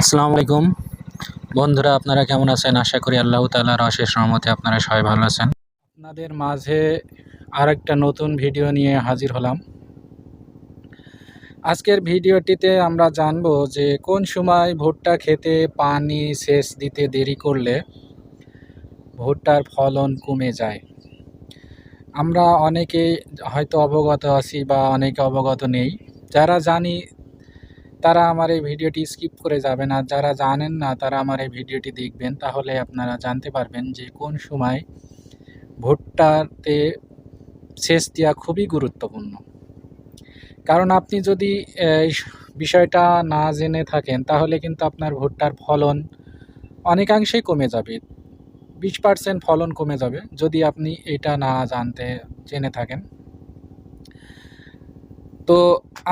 আসসালামু আলাইকুম। বন্ধুরা, আপনারা কেমন আছেন? আশা করি আল্লাহ তালার অশেষ রহমতে আপনারা সবাই ভালো আছেন। আপনাদের মাঝে আরেকটা নতুন ভিডিও নিয়ে হাজির হলাম। আজকের ভিডিওটিতে আমরা জানব যে কোন সময় ভুট্টা খেতে পানি সেচ দিতে দেরি করলে ভুট্টার ফলন কমে যায়। আমরা অনেকে হয়তো অবগত আছি বা অনেকে অবগত নেই। যারা জানি তারা আমার এই ভিডিওটি স্কিপ করে যাবেন আর যারা জানেন না তারা আমার এই ভিডিওটি দেখবেন, তাহলে আপনারা জানতে পারবেন যে কোন সময় ভুট্টাতে সেচ দেওয়া খুবই গুরুত্বপূর্ণ। কারণ আপনি যদি এই বিষয়টা না জেনে থাকেন, তাহলে কিন্তু আপনার ভুট্টার ফলন অনেকাংশেই কমে যাবে। বিশ পার্সেন্ট ফলন কমে যাবে যদি আপনি এটা না জানতে, জেনে থাকেন। তো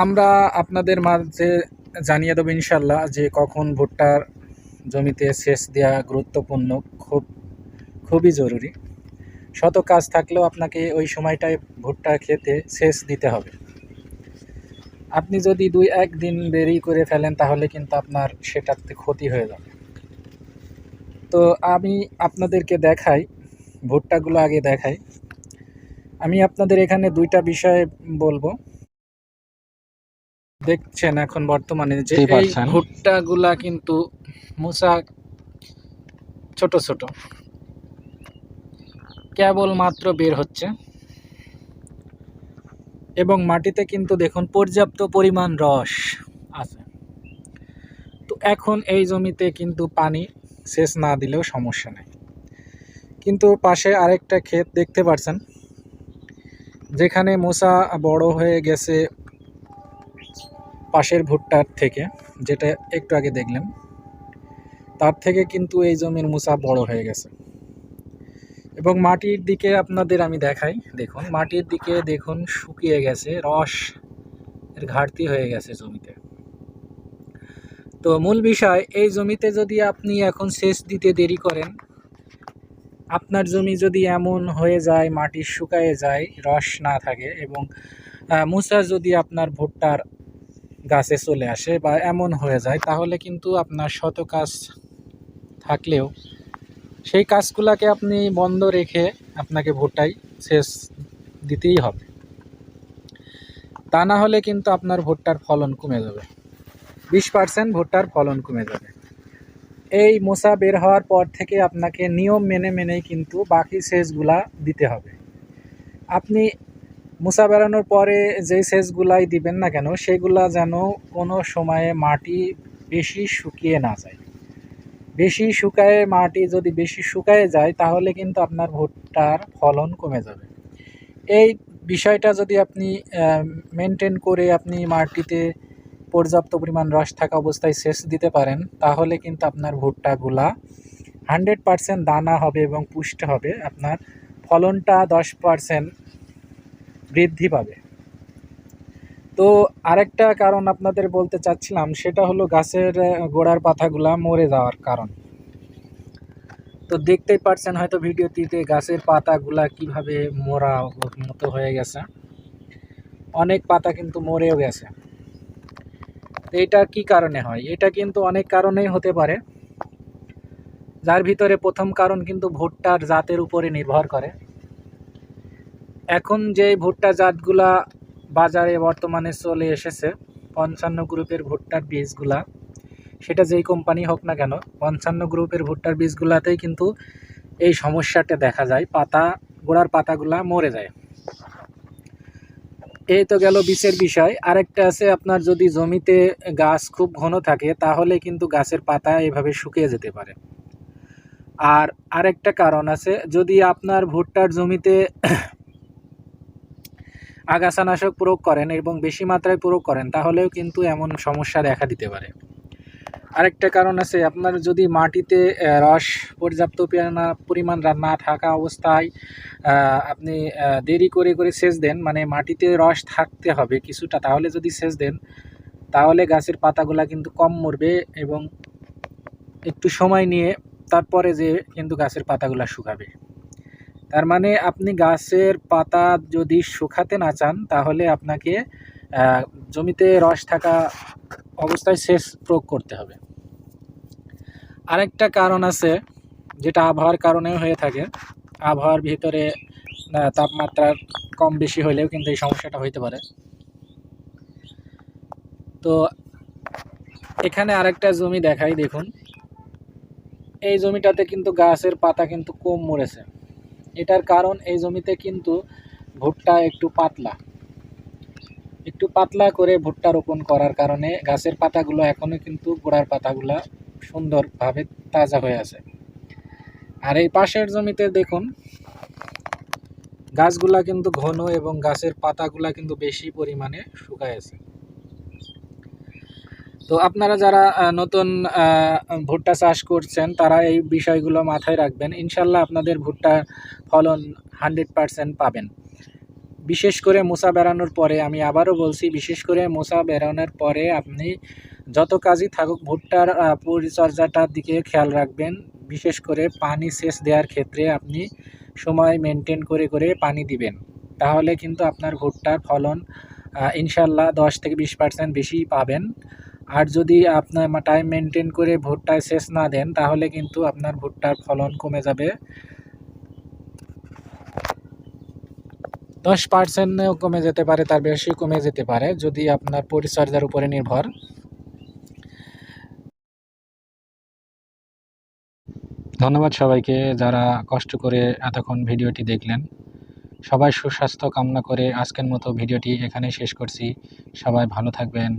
আমরা আপনাদের মাঝে জানিয়ে দেবো ইনশাল্লাহ যে কখন ভুট্টার জমিতে সেচ দেওয়া গুরুত্বপূর্ণ, খুব, খুবই জরুরি। শত কাজ থাকলেও আপনাকে ওই সময়টায় ভুট্টা খেতে সেচ দিতে হবে। আপনি যদি দুই একদিন দেরি করে ফেলেন, তাহলে কিন্তু আপনার সেটাতে ক্ষতি হয়ে যাবে। তো আমি আপনাদেরকে দেখাই, ভুট্টাগুলো আগে দেখাই। আমি আপনাদের এখানে দুইটা বিষয় বলব। দেখছেন এখন বর্তমানে যে এই ভুট্টাগুলা কিন্তু মুসা ছোট ছোট। কেবল মাত্র বের হচ্ছে। এবং মাটিতে কিন্তু দেখুন পর্যাপ্ত পরিমাণ রস আছে। তো এখন এই জমিতে কিন্তু পানি সেচ না দিলেও সমস্যা নেই। কিন্তু পাশে আরেকটা ক্ষেত দেখতে পাচ্ছেন যেখানে মোসা বড় হয়ে গেছে পাশের ভুট্টার থেকে, যেটা একটু আগে দেখলেন তার থেকে কিন্তু এই জমির মুসা বড় হয়ে গেছে। এবং মাটির দিকে আপনাদের আমি দেখাই, দেখুন, মাটির দিকে দেখুন, শুকিয়ে গেছে, রস এর ঘাটতি হয়ে গেছে জমিতে। তো মূল বিষয়, এই জমিতে যদি আপনি এখন সেচ দিতে দেরি করেন, আপনার জমি যদি এমন হয়ে যায়, মাটি শুকায়ে যায়, রস না থাকে এবং মুসা যদি আপনার ভুট্টার গাছে চলে আসে বা এমন হয়ে যায়, তাহলে কিন্তু আপনার শত কাজ থাকলেও সেই কাজগুলোকে আপনি বন্ধ রেখে আপনাকে ভুট্টাই শেষ দিতেই হবে। তা না হলে কিন্তু আপনার ভুট্টার ফলন কমে যাবে। বিশ পার্সেন্ট ভুট্টার ফলন কমে যাবে। এই মোসা বের হওয়ার পর থেকে আপনাকে নিয়ম মেনে মেনেই কিন্তু বাকি সেচগুলা দিতে হবে। আপনি মুসা বেড়ানোর পরে যে সেচগুলাই দিবেন না কেন, সেগুলা যেন কোনো সময়ে মাটি বেশি শুকিয়ে না যায়। বেশি শুকায় মাটি যদি বেশি শুকায় যায়, তাহলে কিন্তু আপনার ভুট্টার ফলন কমে যাবে। এই বিষয়টা যদি আপনি মেনটেন করে আপনি মাটিতে পর্যাপ্ত পরিমাণ রস থাকা অবস্থায় সেচ দিতে পারেন, তাহলে কিন্তু আপনার ভুট্টাগুলা হান্ড্রেড পারসেন্ট দানা হবে এবং পুষ্ট হবে। আপনার ফলনটা দশ পারসেন্ট বৃদ্ধি পাবে। তো আরেকটা কারণ আপনাদের বলতে চাচ্ছিলাম, সেটা হলো গাছের গোড়ার পাতাগুলা মরে যাওয়ার কারণ। তো দেখতেই পারছেন হয়তো ভিডিওটিতে গাছের পাতাগুলা কীভাবে মরা মতো হয়ে গেছে। অনেক পাতা কিন্তু মরেও গেছে। এটা কি কারণে হয়? এটা কিন্তু অনেক কারণেই হতে পারে। যার ভিতরে প্রথম কারণ কিন্তু ভুট্টার জাতের উপরে নির্ভর করে। এখন যে ভুট্টা জাতগুলা বাজারে বর্তমানে চলে এসেছে, পঞ্চান্ন গ্রুপের ভুট্টার বীজগুলা, সেটা যেই কোম্পানি হোক না কেন, পঞ্চান্ন গ্রুপের ভুট্টার বীজগুলাতেই কিন্তু এই সমস্যাটা দেখা যায়, পাতা, গোড়ার পাতাগুলা মরে যায়। এই তো গেল বীজের বিষয়। আরেকটা আছে, আপনার যদি জমিতে গাছ খুব ঘন থাকে, তাহলে কিন্তু গাছের পাতা এভাবে শুকিয়ে যেতে পারে। আর আরেকটা কারণ আছে, যদি আপনার ভুট্টার জমিতে আগাছানাশক প্রয়োগ করেন এবং বেশি মাত্রায় প্রয়োগ করেন, তাহলেও কিন্তু এমন সমস্যা দেখা দিতে পারে। আরেকটা কারণ আছে, আপনার যদি মাটিতে রস, পর্যাপ্ত পরিমাণা- না থাকা অবস্থায় আপনি দেরি করে করে সেচ দেন মানে মাটিতে রস থাকতে হবে কিছুটা, তাহলে যদি সেচ দেন, তাহলে গাছের পাতাগুলা কিন্তু কম মরবে এবং একটু সময় নিয়ে তারপরে যে কিন্তু গাছের পাতাগুলা শুকাবে। তার মানে আপনি গাছের পাতা যদি শুকাতে না চান, তাহলে আপনাকে জমিতে রস থাকা অবস্থায় সেচ প্রয়োগ করতে হবে। আরেকটা কারণ আছে, যেটা আবহাওয়ার কারণেও হয়ে থাকে। আবহাওয়ার ভিতরে তাপমাত্রা কম বেশি হলেও কিন্তু এই সমস্যাটা হইতে পারে। তো এখানে আরেকটা জমি দেখাই, দেখুন। এই জমিটাতে কিন্তু গাছের পাতা কিন্তু কম মরেছে। এটার কারণ এই জমিতে কিন্তু ভুট্টা একটু পাতলা। একটু পাতলা করে ভুট্টা রোপণ করার কারণে গাছের পাতাগুলো এখনও কিন্তু গোড়ার পাতাগুলা সুন্দরভাবে তাজা হয়ে আছে। আর এই পাশের জমিতে দেখুন, গাছগুলা কিন্তু ঘন এবং গাছের পাতাগুলা কিন্তু বেশি পরিমাণে শুকায় আছে। তো আপনারা যারা নতুন ভুট্টা চাষ করছেন, তারা এই বিষয়গুলো মাথায় রাখবেন। ইনশাল্লাহ আপনাদের ভুট্টা ফলন হান্ড্রেড পারসেন্ট পাবেন। বিশেষ করে মোসা বেরানোর পরে আমি আবারও বলছি, বিশেষ করে মোসা বেরানোর পরে আপনি যত কাজই থাকুক, ভুট্টার পরিচর্যাটার দিকে খেয়াল রাখবেন। বিশেষ করে পানি সেচ দেওয়ার ক্ষেত্রে আপনি সময় মেনটেন করে করে পানি দিবেন। তাহলে কিন্তু আপনার ভুট্টার ফলন ইনশাল্লাহ দশ থেকে বিশ পার্সেন্ট বেশি পাবেন। আর যদি আপনার টাইম মেনটেন করে ভুট্টায় সেচ না দেন, তাহলে কিন্তু আপনার ভুট্টার ফলন কমে যাবে। দশ পার্সেন্টও কমে যেতে পারে, তার বেশি কমে যেতে পারে, যদি আপনার পরিচর্যার উপরে নির্ভর। ধন্যবাদ সবাইকে যারা কষ্ট করে এতক্ষণ ভিডিওটি দেখলেন। সবাই সুস্বাস্থ্য কামনা করে আজকের মতো ভিডিওটি এখানে শেষ করছি। সবাই ভালো থাকবেন।